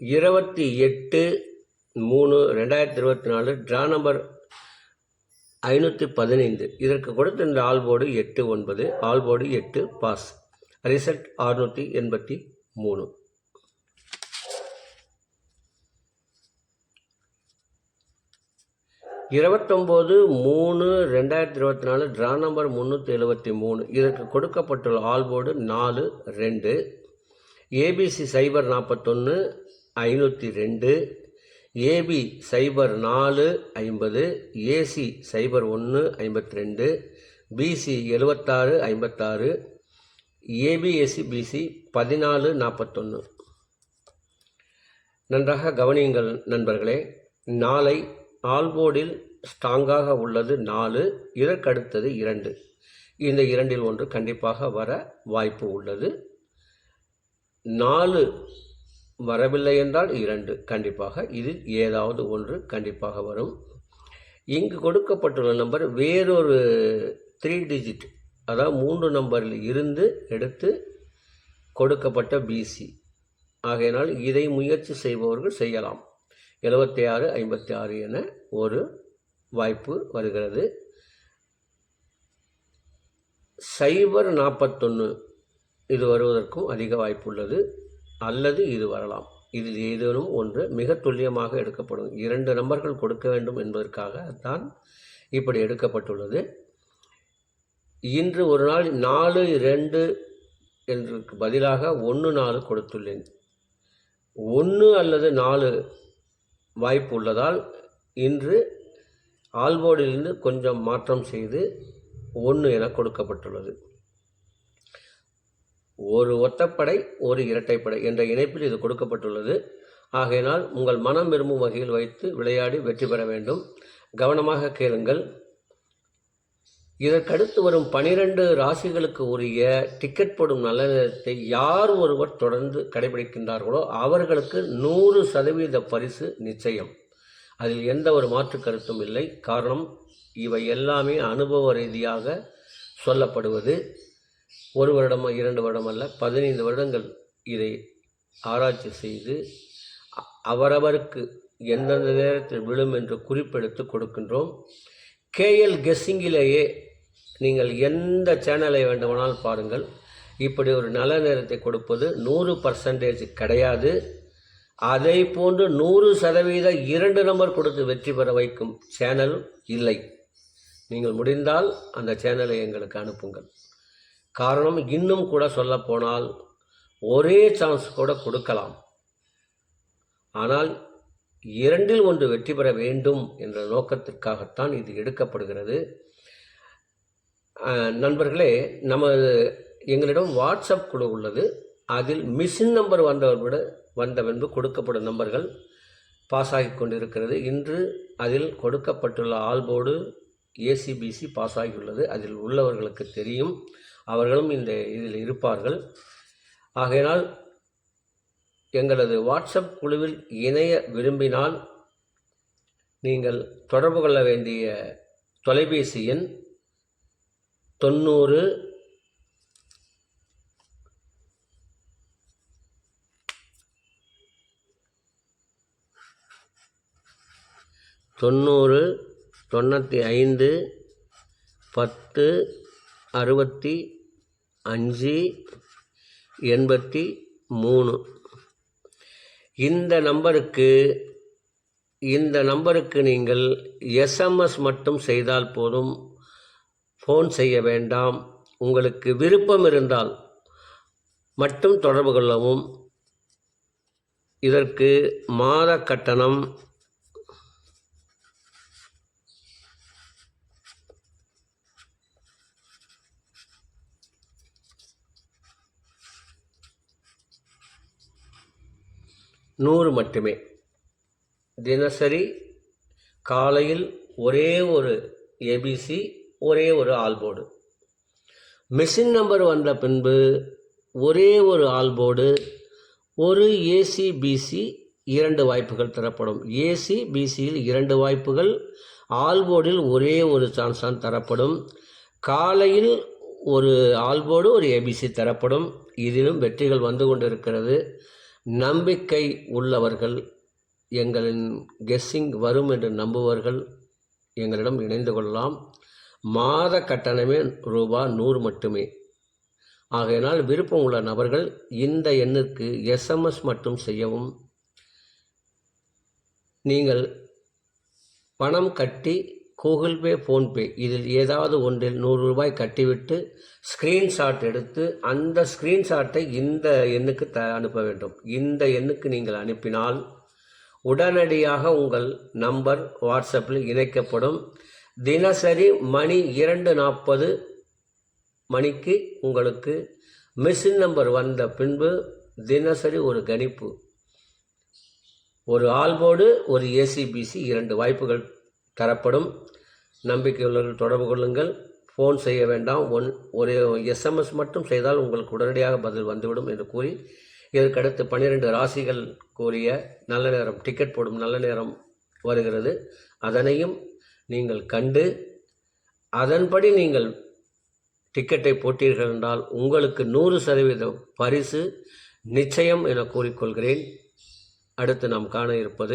இருபத்தி எட்டு மூணு ரெண்டாயிரத்தி இருபத்தி நாலு ட்ரா நம்பர் ஐநூற்றி பதினைந்து. இதற்கு கொடுத்த இந்த ஆல்போர்டு எட்டு ஒன்பது ஆல்போர்டு எட்டு பாஸ் ரிசல்ட் அறுநூற்றி எண்பத்தி மூணு. இருபத்தொம்போது மூணு ரெண்டாயிரத்தி இருபத்தி நாலு ட்ரா நம்பர் முந்நூற்றி எழுபத்தி மூணு. இதற்கு கொடுக்கப்பட்டுள்ள ஆல்போர்டு நாலு ரெண்டு. ஏபிசி சைபர் நாற்பத்தொன்று ஐநூற்றி ரெண்டு ஏபி சைபர் நாலு ஐம்பது ஏசி சைபர் ஒன்று ஐம்பத்தி ரெண்டு பிசி எழுபத்தாறு ஐம்பத்தாறு ஏபிஎஸ்சி பிசி பதினாலு நாற்பத்தொன்று நன்றாக கவனியுங்கள் நண்பர்களே நாளை ஆல்போர்டில் ஸ்ட்ராங்காக உள்ளது நாலு இதற்கடுத்தது இரண்டு. இந்த இரண்டில் ஒன்று கண்டிப்பாக வர வாய்ப்பு உள்ளது. நாலு வரவில்லை என்றால் இரண்டு. கண்டிப்பாக இது ஏதாவது ஒன்று கண்டிப்பாக வரும். இங்கு கொடுக்கப்பட்டுள்ள நம்பர் வேறொரு த்ரீ டிஜிட் அதாவது மூன்று நம்பரில் இருந்து எடுத்து கொடுக்கப்பட்ட பிசி ஆகையினால் இதை முயற்சி செய்பவர்கள் செய்யலாம். எழுபத்தி ஆறு ஐம்பத்தி ஆறு என ஒரு வாய்ப்பு வருகிறது. சைபர் நாற்பத்தொன்று இது வருவதற்கும் அதிக வாய்ப்பு உள்ளது அல்லது இது வரலாம். இதில் ஏதேனும் ஒன்று மிக துல்லியமாக எடுக்கப்படும். இரண்டு நம்பர்கள் கொடுக்க வேண்டும் என்பதற்காக தான் இப்படி எடுக்கப்பட்டுள்ளது. இன்று ஒரு நாள் நாலு ரெண்டு என்றுக்கு பதிலாக ஒன்று நாலு கொடுத்துள்ளேன். ஒன்று அல்லது நாலு வாய்ப்பு உள்ளதால் இன்று ஆல்போர்டிலிருந்து கொஞ்சம் மாற்றம் செய்து ஒன்று என கொடுக்கப்பட்டுள்ளது. ஒரு ஒத்தப்படை ஒரு இரட்டைப்படை என்ற இணைப்பில் இது கொடுக்கப்பட்டுள்ளது. ஆகையினால் உங்கள் மனம் விரும்பும் வகையில் வைத்து விளையாடி வெற்றி பெற வேண்டும். கவனமாக கேளுங்கள். இதற்கடுத்து வரும் பனிரெண்டு ராசிகளுக்கு உரிய டிக்கெட் போடும் நல்ல நேரத்தை யார் ஒருவர் தொடர்ந்து கடைபிடிக்கின்றார்களோ அவர்களுக்கு நூறு சதவீத பரிசு நிச்சயம். அதில் எந்த ஒரு மாற்று கருத்தும் இல்லை. காரணம் இவை எல்லாமே அனுபவ ரீதியாக சொல்லப்படுவது. ஒரு வருடமோ இரண்டு வருடம் அல்ல பதினைந்து வருடங்கள் இதை ஆராய்ச்சி செய்து அவரவருக்கு எந்தெந்த நேரத்தில் விழும் என்று குறிப்பெடுத்து கொடுக்கின்றோம். கேஎல் கெஸ்ஸிங்கிலேயே நீங்கள் எந்த சேனலை வேண்டுமானால் பாருங்கள். இப்படி ஒரு நல்ல நேரத்தை கொடுப்பது நூறு பர்சன்டேஜ் கிடையாது. அதை போன்று நூறு சதவீத இரண்டு நம்பர் கொடுத்து வெற்றி பெற வைக்கும் சேனல் இல்லை. நீங்கள் முடிந்தால் அந்த சேனலை எங்களுக்கு அனுப்புங்கள். காரணம் இன்னும் கூட சொல்லப்போனால் ஒரே சான்ஸ் கூட கொடுக்கலாம். ஆனால் இரண்டில் ஒன்று வெற்றி பெற வேண்டும் என்ற நோக்கத்திற்காகத்தான் இது எடுக்கப்படுகிறது. நண்பர்களே நமது எங்களிடம் வாட்ஸ்அப் குழு உள்ளது. அதில் மிஷின் நம்பர் வந்தவர் விட வந்தவென்பு கொடுக்கப்படும் நம்பர்கள் பாஸ் ஆகி கொண்டிருக்கிறது. இன்று அதில் கொடுக்கப்பட்டுள்ள ஆல்போர்டு ஏசிபிசி பாஸ் ஆகியுள்ளது அதில் உள்ளவர்களுக்கு தெரியும். அவர்களும் இந்த இதில் இருப்பார்கள். ஆகையினால் எங்களது வாட்ஸ்அப் குழுவில் இணைய விரும்பினால் நீங்கள் தொடர்பு கொள்ள வேண்டிய தொலைபேசி எண் தொண்ணூறு தொண்ணூறு தொண்ணூற்றி ஐந்து பத்து அறுபத்தி அஞ்சு எண்பத்தி மூணு. இந்த நம்பருக்கு இந்த நம்பருக்கு நீங்கள் எஸ்எம்எஸ் மட்டும் செய்தால் போதும். ஃபோன் செய்ய வேண்டாம். உங்களுக்கு விருப்பம் இருந்தால் மட்டும் தொடர்பு கொள்ளவும். இதற்கு மாத கட்டணம் நூறு மட்டுமே. தினசரி காலையில் ஒரே ஒரு ஏபிசி ஒரே ஒரு ஆல்போர்டு. மிஷின் நம்பர் வந்த பின்பு ஒரே ஒரு ஆல்போர்டு ஒரு ஏசி பிசி இரண்டு வாய்ப்புகள் தரப்படும். ஏசி பிசியில் இரண்டு வாய்ப்புகள் ஆல்போர்டில் ஒரே ஒரு சான்ஸ் தான் தரப்படும். காலையில் ஒரு ஆல்போர்டு ஒரு ஏபிசி தரப்படும். இதிலும் வெற்றிகள் வந்து கொண்டிருக்கிறது. நம்பிக்கை உள்ளவர்கள் எங்களின் கெஸ்ஸிங் வரும் என்று நம்புவர்கள் எங்களிடம் இணைந்து கொள்ளலாம். மாத கட்டணமே ரூபா நூறு மட்டுமே. ஆகையினால் விருப்பம் உள்ள நபர்கள் இந்த எண்ணிற்கு எஸ்எம்எஸ் மட்டும் செய்யவும். நீங்கள் பணம் கட்டி கூகுள் பே ஃபோன்பே இதில் ஏதாவது ஒன்றில் நூறு ரூபாய் கட்டிவிட்டு ஸ்க்ரீன்ஷாட் எடுத்து அந்த ஸ்க்ரீன்ஷாட்டை இந்த எண்ணுக்கு த அனுப்ப வேண்டும். இந்த எண்ணுக்கு நீங்கள் அனுப்பினால் உடனடியாக உங்கள் நம்பர் வாட்ஸ்அப்பில் இணைக்கப்படும். தினசரி மணி இரண்டு நாற்பது மணிக்கு உங்களுக்கு மிஷின் நம்பர் வந்த பின்பு தினசரி ஒரு கணிப்பு. ஒரு ஆல்போர்டு ஒரு ஏசிபிசி இரண்டு வாய்ப்புகள் தரப்படும். நம்பிக்கையுள்ளவர்கள் தொடர்பு கொள்ளுங்கள். ஃபோன் செய்ய வேண்டாம். ஒன் ஒரு எஸ்எம்எஸ் மட்டும் செய்தால் உங்களுக்கு உடனடியாக பதில் வந்துவிடும் என்று கூறி இதற்கடுத்து பன்னிரெண்டு ராசிகள் கூறிய நல்ல நேரம் டிக்கெட் போடும் நல்ல நேரம் வருகிறது. அதனையும் நீங்கள் கண்டு அதன்படி நீங்கள் டிக்கெட்டை போட்டீர்கள் என்றால் உங்களுக்கு நூறு சதவீத பரிசு நிச்சயம் என கூறிக்கொள்கிறேன். அடுத்து நாம் காண இருப்பது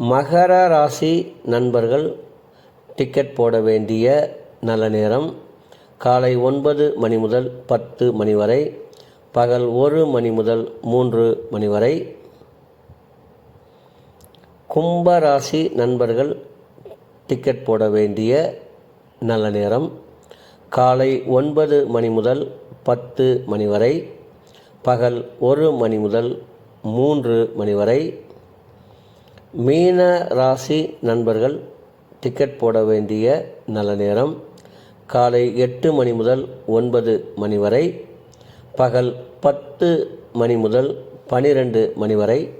மகர ராசி நண்பர்கள் டிக்கெட் போட வேண்டிய நல்ல நேரம். காலை ஒன்பது மணி முதல் பத்து மணி வரை பகல் ஒரு மணி முதல் மூன்று மணி வரை. கும்பராசி நண்பர்கள் டிக்கெட் போட வேண்டிய நல்ல நேரம். காலை ஒன்பது மணி முதல் பத்து மணி வரை பகல் ஒரு மணி முதல் மூன்று மணி வரை. மீன ராசி நண்பர்கள் டிக்கெட் போட வேண்டிய நல்ல நேரம். காலை எட்டு மணி முதல் ஒன்பது மணி வரை. பகல் பத்து மணி முதல் பனிரெண்டு மணி வரை.